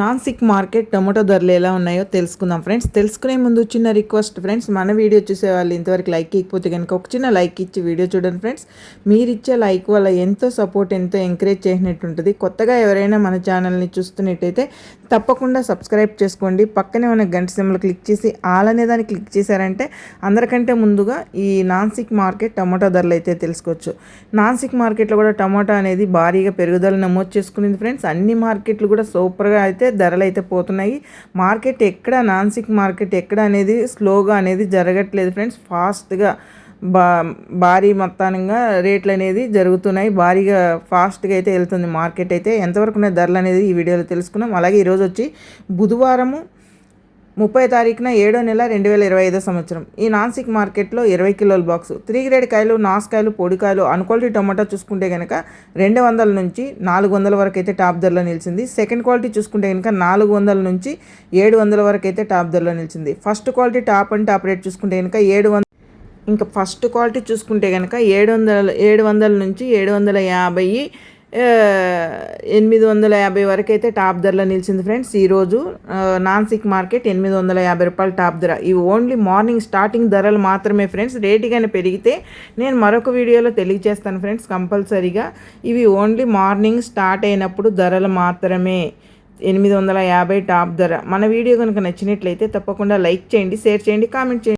Nashik market tomato ధరలు ఎలా ఉన్నాయో తెలుసుకుందాం ఫ్రెండ్స్. తెలుసుకునే ముందు చిన్న రిక్వెస్ట్ ఫ్రెండ్స్. మన వీడియో చూసే వాళ్ళు ఇంతవరకు లైక్ ఇవ్వకపోతే కనుక ఒక చిన్న లైక్ ఇచ్చి వీడియో చూడండి ఫ్రెండ్స్. మీరు ఇచ్చే లైక్ వల్ల ఎంతో సపోర్ట్ ఎంతో ఎంకరేజ్ చేసినట్టు ఉంటుంది. కొత్తగా ఎవరైనా మన ఛానల్ని చూస్తున్నట్టయితే తప్పకుండా సబ్స్క్రైబ్ చేసుకోండి. పక్కనే ఉన్న గంట సింబల్ క్లిక్ చేసి ఆల్ అనే దాన్ని క్లిక్ చేశారంటే అందరికంటే ముందుగా ఈ నాన్సిక్ మార్కెట్ టమాటా ధరలు అయితే తెలుసుకోవచ్చు. నాన్సిక్ మార్కెట్లో కూడా టమాటా అనేది భారీగా పెరుగుదల నమోదు చేసుకునింది ఫ్రెండ్స్. అన్ని మార్కెట్లు కూడా సూపర్గా అయితే ధరలు అయితే పోతున్నాయి. మార్కెట్ ఎక్కడ నాన్సిక్ మార్కెట్ ఎక్కడ అనేది స్లోగా అనేది జరగట్లేదు ఫ్రెండ్స్. ఫాస్ట్గా బా భారీ మొత్తానంగా రేట్లు అనేది జరుగుతున్నాయి. భారీగా ఫాస్ట్గా అయితే వెళ్తుంది మార్కెట్ అయితే. ఎంతవరకు ఉన్న ధరలు అనేది ఈ వీడియోలో తెలుసుకున్నాం అలాగే ఈరోజు వచ్చి బుధవారము ముప్పై తారీఖున ఏడో నెల రెండు వేల ఇరవై ఐదో సంవత్సరం. ఈ నాన్సిక్ మార్కెట్లో ఇరవై కిలోల బాక్స్. త్రీ గ్రేడ్ కాయలు నాసుకాయలు పొడికాయలు అన్క్వాలిటీ టమాటా చూసుకుంటే కనుక రెండు వందల నుంచి నాలుగు వందల వరకు అయితే టాప్ ధరలో నిలిచింది. సెకండ్ క్వాలిటీ చూసుకుంటే కనుక నాలుగు వందల నుంచి ఏడు వందల వరకు అయితే టాప్ ధరలో నిలిచింది. First quality top and top rate చూసుకుంటే కనుక ఏడు వంద ఇంకా ఫస్ట్ క్వాలిటీ చూసుకుంటే కనుక ఏడు వందల ఏడు వందల నుంచి ఏడు వందల యాభై ఎనిమిది వందల యాభై వరకు అయితే టాప్ ధరలో నిలిచింది ఫ్రెండ్స్. ఈరోజు నాన్సిక్ మార్కెట్ ఎనిమిది వందల యాభై రూపాయలు టాప్ ధర. ఇవి ఓన్లీ మార్నింగ్ స్టార్టింగ్ ధరలు మాత్రమే ఫ్రెండ్స్. రేటుగానే పెరిగితే నేను మరొక వీడియోలో తెలియజేస్తాను ఫ్రెండ్స్ కంపల్సరీగా. ఇవి ఓన్లీ మార్నింగ్ స్టార్ట్ అయినప్పుడు ధరలు మాత్రమే. ఎనిమిది వందల యాభై టాప్ ధర. మన వీడియో కనుక నచ్చినట్లయితే తప్పకుండా లైక్ చేయండి షేర్ చేయండి కామెంట్ చేయండి.